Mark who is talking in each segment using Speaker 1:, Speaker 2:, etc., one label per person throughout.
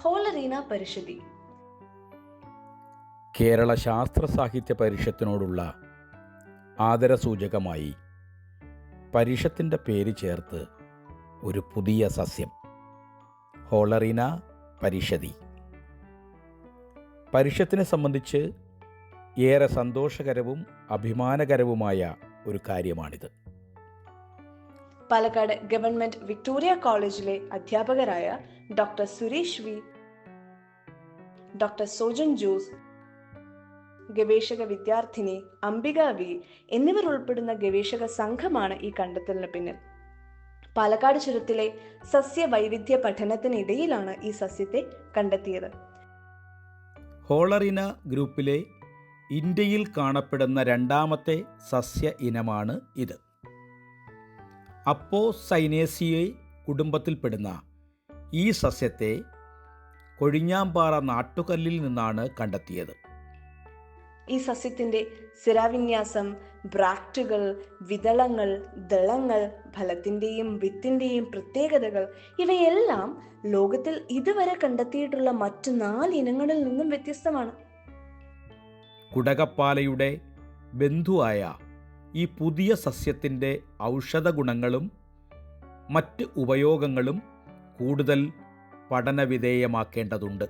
Speaker 1: ഹോളറീന പരിഷതി
Speaker 2: കേരള ശാസ്ത്ര സാഹിത്യ പരിഷത്തിനോടുള്ള ആദരസൂചകമായി പരിഷത്തിന്റെ പേര് ചേർത്ത് ഒരു പുതിയ സസ്യം ഹോളറിന പരിഷതി പരിഷത്തിനെ സംബന്ധിച്ച് ഏറെ സന്തോഷകരവും അഭിമാനകരവുമായ ഒരു കാര്യമാണിത്.
Speaker 1: പാലക്കാട് ഗവൺമെന്റ് വിക്ടോറിയ കോളേജിലെ അധ്യാപകരായ doctor Suresh V doctor Sojan Jose ഗവേഷക വിദ്യാർത്ഥിനി അംബിക വി എന്നിവർ ഉൾപ്പെടുന്ന ഗവേഷക സംഘമാണ് ഈ കണ്ടെത്തലിന് പിന്നിൽ. പാലക്കാട് ചുരത്തിലെ സസ്യവൈവിധ്യ പഠനത്തിനിടയിലാണ് ഈ സസ്യത്തെ കണ്ടെത്തിയത്.
Speaker 2: ഹോളറിന ഗ്രൂപ്പിലെ ഇന്ത്യയിൽ കാണപ്പെടുന്ന രണ്ടാമത്തെ സസ്യ ഇനമാണ് ഇത്. അപ്പോ സൈനേസിയെ കുടുംബത്തിൽപ്പെടുന്ന ഈ സസ്യത്തെ കൊഴിഞ്ഞാമ്പാറ നാട്ടുകല്ലിൽ നിന്നാണ് കണ്ടെത്തിയത്.
Speaker 1: ഈ സസ്യത്തിന്റെ സ്ഥിരാവിന്യാസം ബ്രാക്റ്റുകൾ വിതളങ്ങൾ ദളങ്ങൾ ഫലത്തിന്റെയും വിത്തിന്റെയും പ്രത്യേകതകൾ ഇവയെല്ലാം ലോകത്തിൽ ഇതുവരെ കണ്ടെത്തിയിട്ടുള്ള മറ്റു നാല് ഇനങ്ങളിൽ നിന്നും വ്യത്യസ്തമാണ്.
Speaker 2: കുടകപ്പാലയുടെ ബന്ധുവായ ഈ പുതിയ സസ്യത്തിന്റെ ഔഷധ ഗുണങ്ങളും മറ്റ് ഉപയോഗങ്ങളും കൂടുതൽ പഠനവിധേയമാക്കേണ്ടതുണ്ട്.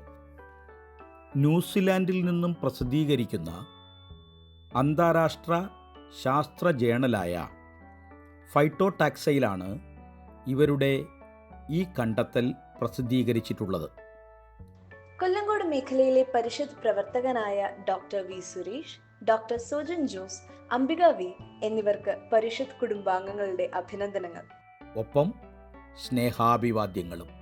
Speaker 2: ന്യൂസിലാൻഡിൽ നിന്നും പ്രസിദ്ധീകരിക്കുന്ന അന്താരാഷ്ട്ര ശാസ്ത്ര ജേണലായ ഫൈറ്റോടാക്സയിലാണ് ഇവരുടെ ഈ കണ്ടെത്തൽ പ്രസിദ്ധീകരിച്ചിട്ടുള്ളത്.
Speaker 1: കൊല്ലങ്കോട് മേഖലയിലെ പരിഷത്ത് പ്രവർത്തകനായ doctor V Suresh doctor Sojan Jose Ambika V എന്നിവർക്ക് പരിഷത്ത് കുടുംബാംഗങ്ങളുടെ അഭിനന്ദനങ്ങൾ.
Speaker 2: ഒപ്പം സ്നേഹാഭിവാദ്യങ്ങളും.